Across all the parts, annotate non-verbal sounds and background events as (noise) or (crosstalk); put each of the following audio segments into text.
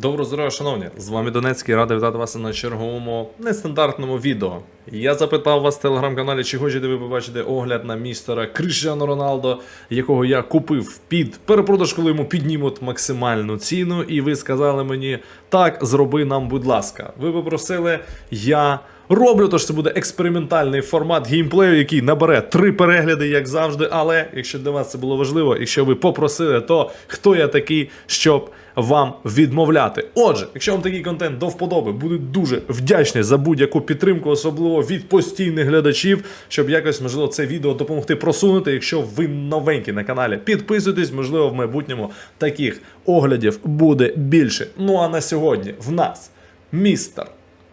Доброго здоров'я, шановні! З вами Донецький, радий вітати вас на черговому нестандартному відео. Я запитав вас в телеграм-каналі, чи хочете ви побачити огляд на містера Кріштіану Роналдо, якого я купив під перепродаж, коли йому піднімуть максимальну ціну. І ви сказали мені, так, зроби нам, будь ласка. Ви попросили, я роблю, тож це буде експериментальний формат геймплею, який набере три перегляди, як завжди. Але якщо для вас це було важливо, якщо ви попросили, то хто я такий, щоб вам відмовляти. Отже, якщо вам такий контент до вподоби, буду дуже вдячний за будь-яку підтримку, особливо від постійних глядачів, щоб якось можливо це відео допомогти просунути. Якщо ви новенькі на каналі, підписуйтесь, можливо, в майбутньому таких оглядів буде більше. Ну а на сьогодні в нас містер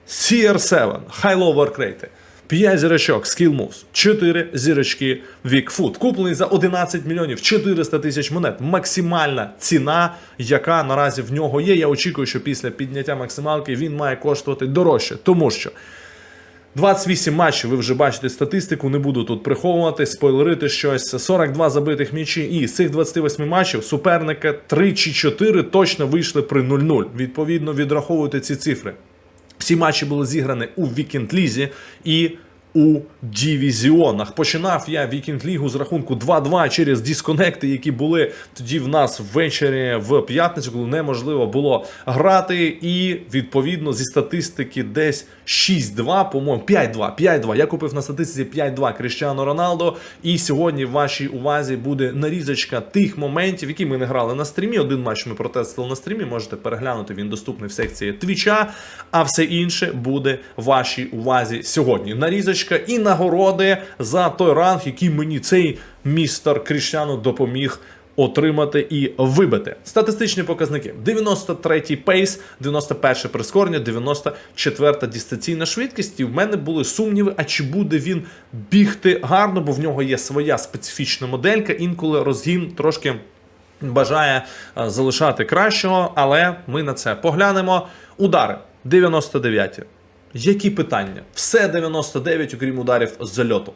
CR7 High-Low Workrate. 5 зірочок Skill Moves, 4 зірочки Foot. Куплений за 11 мільйонів 400 тисяч монет. Максимальна ціна, яка наразі в нього є. Я очікую, що після підняття максималки він має коштувати дорожче, тому що 28 матчів, ви вже бачите статистику, не буду тут приховувати, спойлерити щось. 42 забитих м'ячі, і з цих 28 матчів суперника 3 чи 4 точно вийшли при 0-0. Відповідно, відраховуйте ці цифри. Всі матчі були зіграні у Вікенд-лізі і у дивізіонах. Починав я Вікенд Лігу з рахунку 2-2 через дисконекти, які були тоді в нас ввечері в п'ятницю, коли неможливо було грати. І відповідно зі статистики десь 6-2, по-моєму, 5-2. 5-2. Я купив на статистиці 5-2 Кріщано Роналдо. І сьогодні в вашій увазі буде нарізочка тих моментів, які ми не грали на стрімі. Один матч ми протестили на стрімі. Можете переглянути. Він доступний в секції Твіча. А все інше буде вашій увазі сьогодні. Нарізочка і нагороди за той ранг, який мені цей містер Кріщану допоміг. Отримати і вибити статистичні показники: 93-й пейс, 91 прискорення, 94-та дистанційна швидкість. І в мене були сумніви, а чи буде він бігти гарно, бо в нього є своя специфічна моделька. Інколи розгін трошки бажає е, залишати кращого, але ми на це поглянемо. Удари 99. Які питання? Все 99, окрім ударів з зальоту.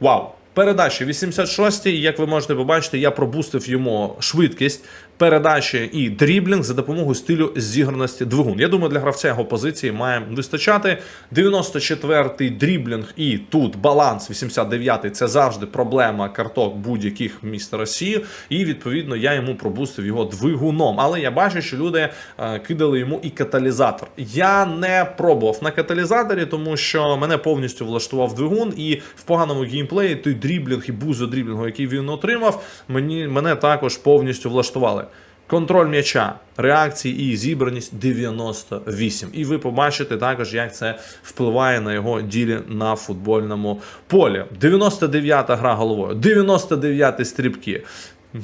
Вау! Передача 86-й, як ви можете побачити, я пробустив йому швидкість передачі і дріблінг за допомогою стилю зіграності двигун. Я думаю, для гравця його позиції має вистачати. 94-й дріблінг і тут баланс 89-й це завжди проблема карток будь-яких міст Росії. І відповідно я йому пробустив його двигуном. Але я бачу, що люди е, кидали йому і каталізатор. Я не пробував на каталізаторі, тому що мене повністю влаштував двигун, і в поганому геймплеї той дріблінг і бузо дріблінгу, який він отримав, мені мене також повністю влаштували. Контроль м'яча, реакції і зібраність 98. І ви побачите також, як це впливає на його ділі на футбольному полі. 99-та гра головою, 99-ті стрибки.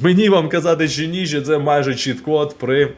Мені вам казати, чи ні, що це майже чіткод при.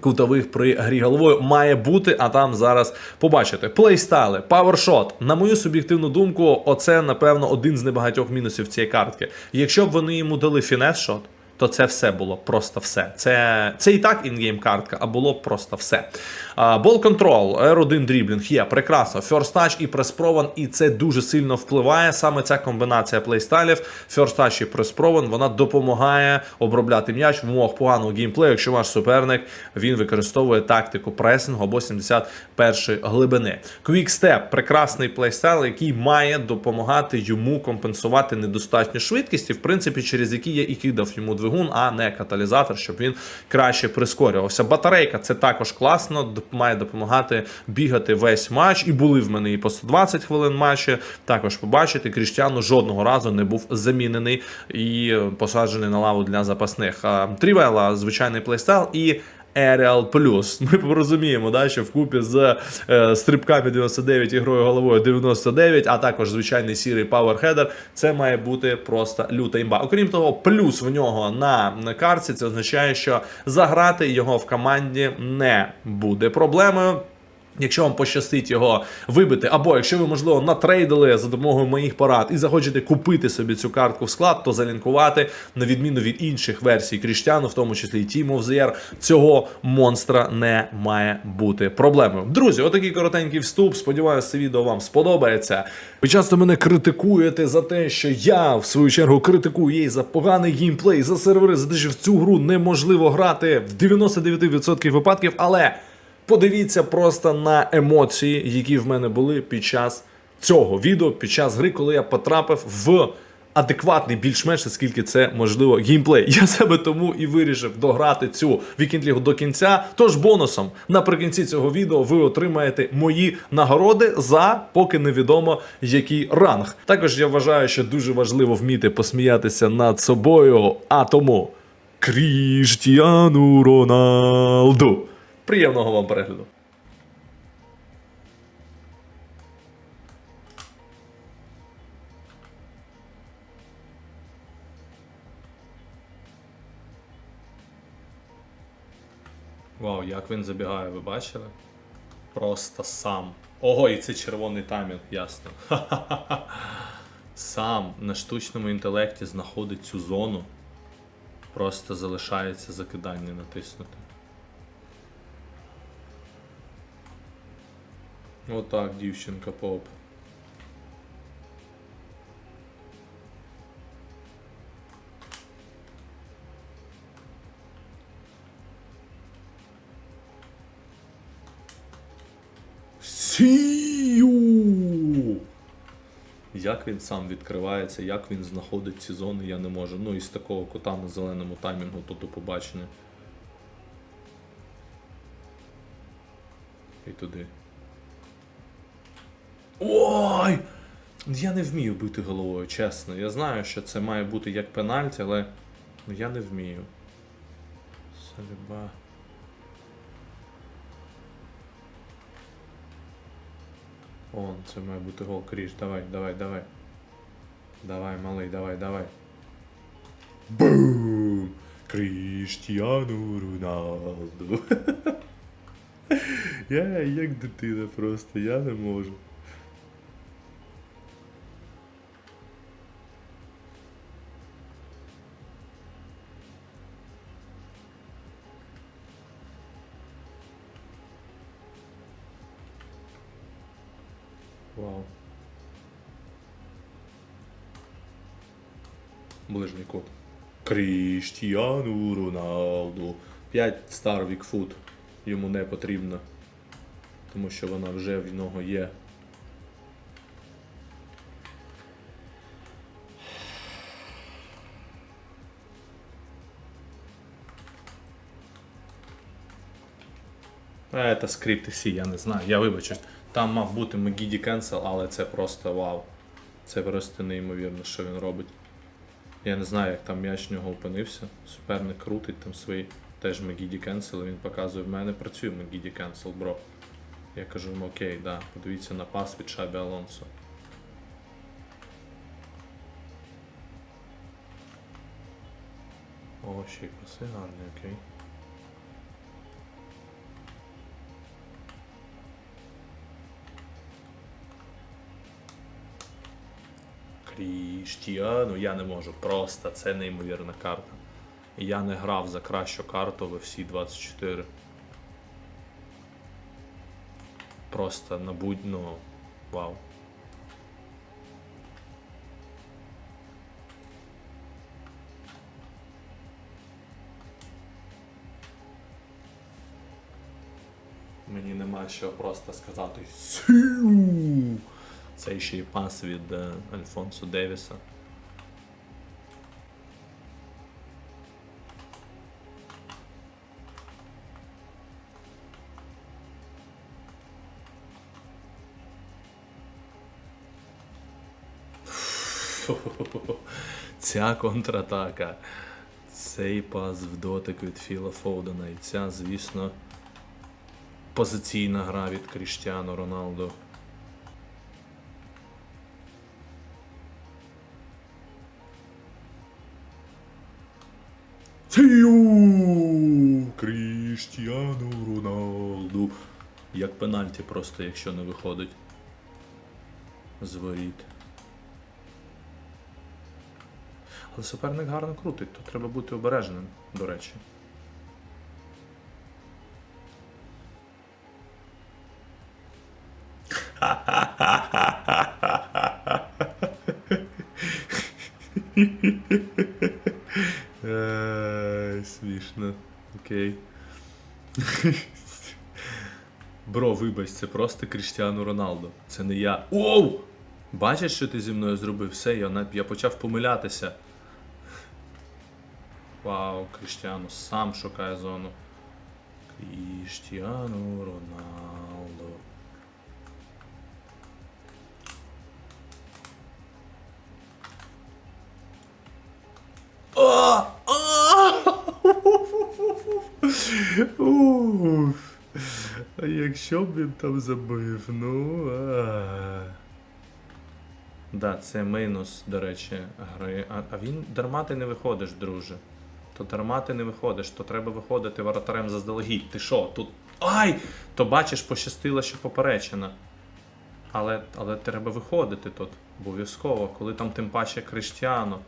Кутових при грі головою має бути, а там зараз побачите. Плейстайли, павершот. На мою суб'єктивну думку, оце напевно один з небагатьох мінусів цієї картки. Якщо б вони йому дали фінес-шот, то це все було просто все. Це це і так інгейм картка, а було просто все. Бол контрол, R1 дріблінг є прекрасно. First touch і преспрован, і це дуже сильно впливає. Саме ця комбінація плейстайлів, First touch і преспрован, вона допомагає обробляти м'яч в умовах поганого геймплею, якщо ваш суперник він використовує тактику пресингу або 71 глибини. Quick Step – прекрасний плейстайл, який має допомагати йому компенсувати недостатню швидкість, і в принципі, через який я і кидав йому двигун, а не каталізатор, щоб він краще прискорювався. Батарейка це також класно, має допомагати бігати весь матч. І були в мене і по 120 хвилин матчі. Також побачити, Кріштіану жодного разу не був замінений і посаджений на лаву для запасних. Трівела, звичайний плейстайл і. Aerial Plus. (laughs) Ми розуміємо, да, що вкупі з е, стрибками 99 і грою головою 99, а також звичайний сірий Power це має бути просто люта імба. Окрім того, плюс в нього на карці це означає, що заграти його в команді не буде проблемою. Якщо вам пощастить його вибити, або якщо ви, можливо, натрейдили за допомогою моїх порад і захочете купити собі цю картку в склад, то залінкувати, на відміну від інших версій Кріштяну, в тому числі і Team of the Year, цього монстра не має бути проблемою. Друзі, отакий коротенький вступ. Сподіваюся, це відео вам сподобається. Ви часто мене критикуєте за те, що я в свою чергу критикую її за поганий геймплей, за сервери, за те, що в цю гру неможливо грати в 99% випадків, але. Подивіться просто на емоції, які в мене були під час цього відео, під час гри, коли я потрапив в адекватний більш-менш, наскільки це можливо геймплей. Я себе тому і вирішив дограти цю вікінг-лігу до кінця. Тож бонусом наприкінці цього відео ви отримаєте мої нагороди за поки невідомо який ранг. Також я вважаю, що дуже важливо вміти посміятися над собою, а тому Кріштіану Роналду. Приємного вам перегляду. Вау, як він забігає, ви бачили? Просто сам. Ого, і це червоний таймінг, ясно. (laughs) Сам на штучному інтелекті знаходить цю зону. Просто залишається закидання натиснути. Отак, дівчинка поп. Сію! Як він сам відкривається, як він знаходить ці зони, я не можу. Ну, із такого кота на зеленому таймінгу, то до побачення. І туди. Ой! Я не вмію бити головою, чесно. Я знаю, що це має бути як пенальті, але ну, я не вмію. Саліба. Он, це має бути гол кріж. Давай, давай, давай. Давай, малий, давай, давай. Бум! Кріштіану Роналду. (laughs) Я як дитина просто, я не можу. Кріштіану Роналду. 5 стар Вікфут. Йому не потрібно. Тому що вона вже в нього є. Е, Це скрипти всі, я не знаю. Я вибачусь. Там мав бути Megiddy Cancel, але це просто вау. Це просто неймовірно, що він робить. Я не знаю, як там м'яч в нього опинився. Суперник крутить там свої теж Мегіді Кенсел, він показує, в мене працює Мегіді Кенсел, бро. Я кажу йому окей, да, подивіться на пас від Шабі Алонсо. О, ще й паси гарні, окей. Кріштіану я не можу. Просто це неймовірна карта. Я не грав за кращу карту в FC 24. Просто на будь ну. Вау. Мені нема що просто сказати. Сю! Це ще й пас від е, Альфонсо Девіса. (laughs) Ця контратака. Цей пас в дотик від Філа Фоудена. І ця, звісно, позиційна гра від Кріштіану Роналду. Пенальті просто, якщо не виходить. З. Але суперник гарно крутить, то треба бути обережним, до речі. Ай, (laughs) Смішно. Окей. (laughs) Бро, вибач, це просто Кріштіану Роналду. Це не я. Оу! Бачиш, що ти зі мною зробив? Все, я, я почав помилятися. Вау, Кріштіану сам шукає зону. Кріштіану Роналдо. Якщо б він там забив, ну. А. Да, це мінус, до речі, гри. А, а він дарма ти не виходиш, друже. То дарма ти не виходиш, то треба виходити воротарем заздалегідь. Ти що, тут. Ай! То бачиш, пощастило, що поперечина. Але, але треба виходити тут. Обов'язково, коли там тим паче Криштіано.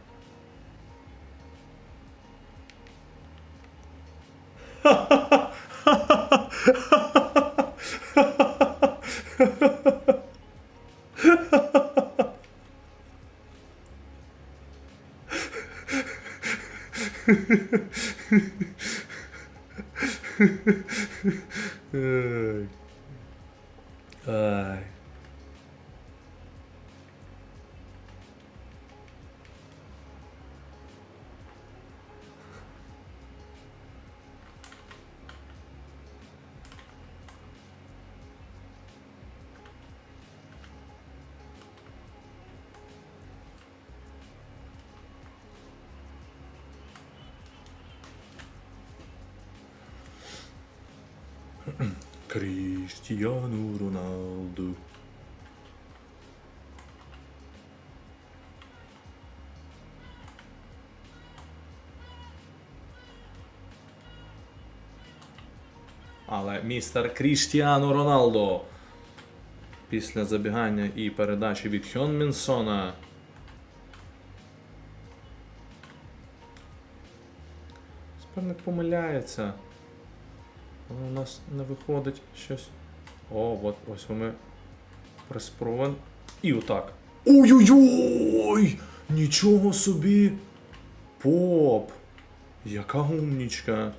Кріштіану Роналду. Але містер Кріштіану Роналдо. Після забігання і передачі від Хьонмінсона. Суперник помиляється. Але у нас не виходить щось. О, от ось ми приспровен. І отак. Ой-ой-ой! Нічого собі! Поп! Яка умнічка!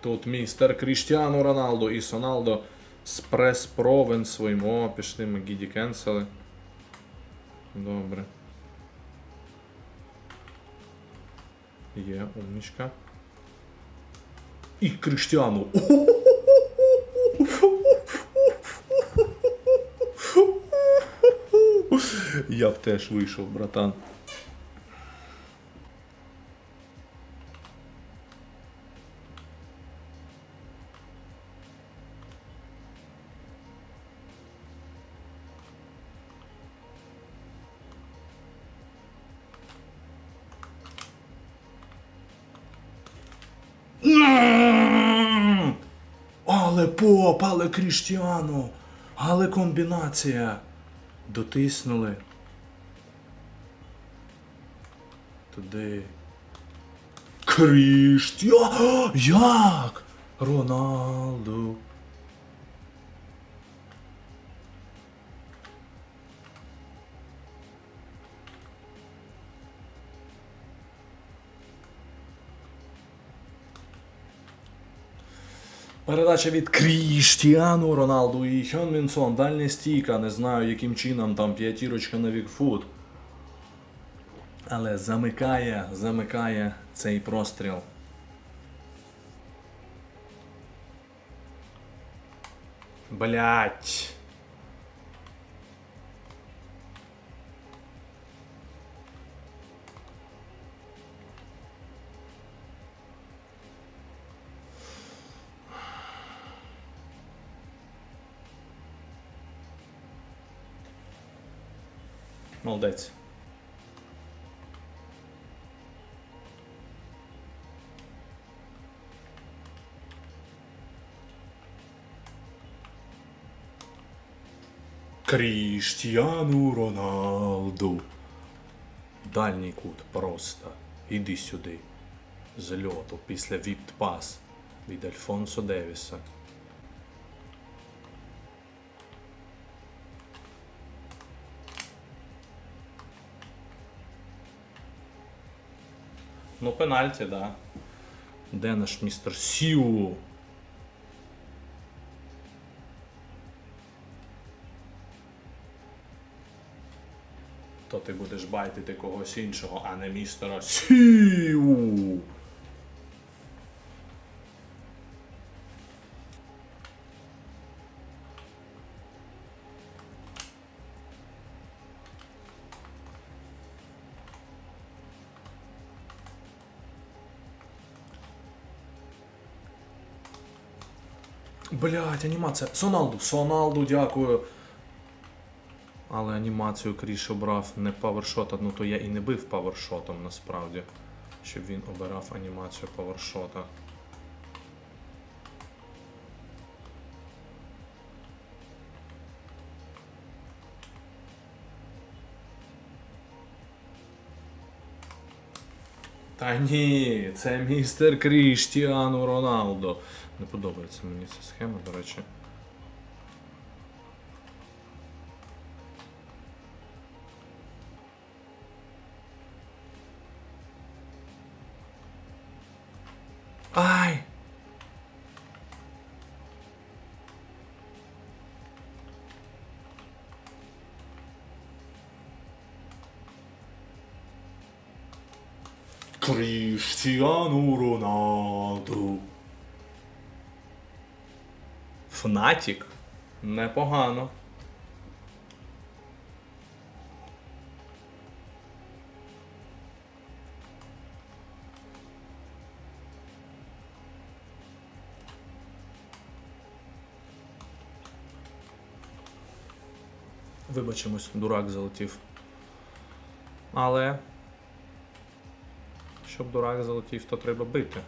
Тут містер Кріштіану Роналдо і Соналдо з прес-провен своїм. О, пішли ми гіді кенсели. Добре. Є, умнічка. І Кріштіану. Я б теж вийшов, братан. Але поп, але Кріштіану, але комбінація. Дотиснули. Туди. Кріштіану. Як? Роналду. Передача від Кріштіану Роналду і Хьонмінсон. Дальня стійка. Не знаю, яким чином там п'ятірочка на Вікфут. Але замикає, замикає цей простріл. Блять. Молодець. Кріштіану Роналду. Дальній кут просто. Іди сюди. З льоту після віпт-пас від Альфонсо Девіса. Ну, пенальті, да. Де наш містер Сіу? То ти будеш байтити когось іншого, а не містера Сіу. Блять, анімація. Соналду, Соналду, дякую. Але анімацію Кріш обрав не павершота, ну то я і не бив павершотом насправді. Щоб він обирав анімацію павершота. Та ні, це містер Кріштіану Роналдо. Не подобається мені ця схема, до речі. Ай! Кріштіану Роналду. Фнатік? Непогано. Вибачимось, дурак залетів. Але. Щоб дурак залетів, то треба бити.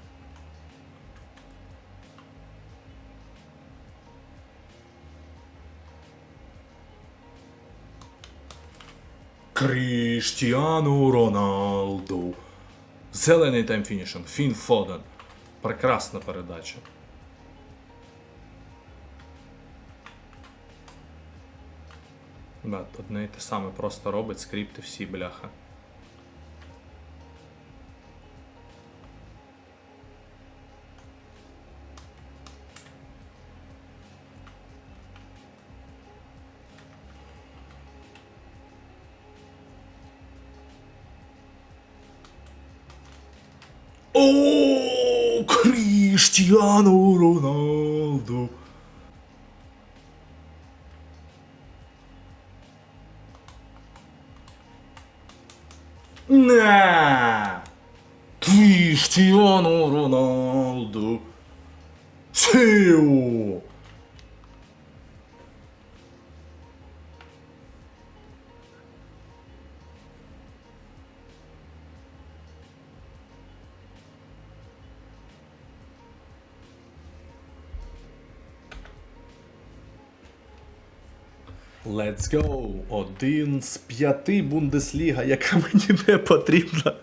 Кріштіану Роналду. Зелений таймфінішем. Фін Фоден. Прекрасна передача. Да, одне і те саме просто робить скрипти всі бляха. О, Кріштіану Роналду. Не. Кріштіану Роналду. Сіу. Let's go! Один з п'яти Бундесліга, яка мені не потрібна,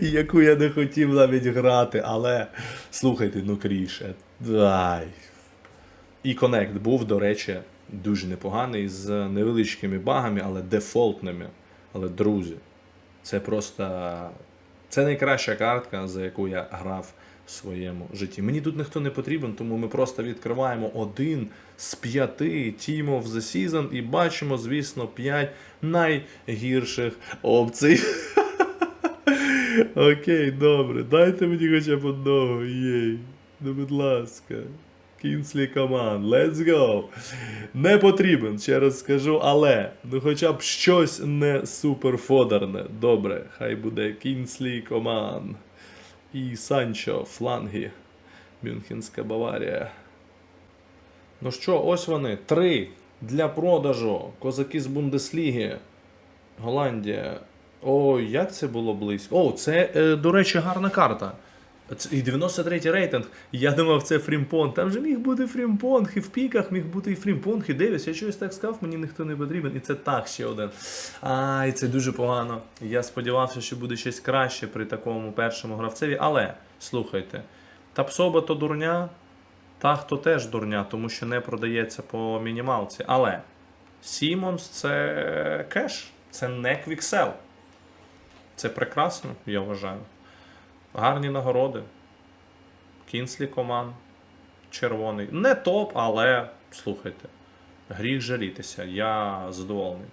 і яку я не хотів навіть грати. Але слухайте, ну кріше. Дай. І Connect був, до речі, дуже непоганий, з невеличкими багами, але дефолтними. Але друзі, це просто. Це найкраща картка, за яку я грав своєму житті. Мені тут ніхто не потрібен, тому ми просто відкриваємо один з п'яти Team of the Season і бачимо, звісно, п'ять найгірших опцій. (laughs) Окей, добре. Дайте мені хоча б одного. Єй. Ну, будь ласка. Кінслі команд, let's go. Не потрібен, ще раз скажу, але ну хоча б щось не суперфодерне. Добре, хай буде Кінслі команд. І Санчо, фланги. Мюнхенська Баварія. Ну що, ось вони. Три для продажу. Козаки з Бундесліги. Голландія. О, як це було близько. О, це, е, до речі, гарна карта. І 93 рейтинг. Я думав, це Фрімпонг. Там же міг бути Фрімпонг, і в піках міг бути і Фрімпонг, і Девіс. Я щось так сказав, мені ніхто не потрібен. І це так ще один. Ай, це дуже погано. Я сподівався, що буде щось краще при такому першому гравцеві. Але слухайте, Тапсоба то дурня, та хто теж дурня, тому що не продається по мінімалці. Але Сімонс це кеш, це не квіксел. Це прекрасно, я вважаю. Гарні нагороди. Кінслі Коман. Червоний. Не топ, але слухайте. Гріх жалітися. Я задоволений.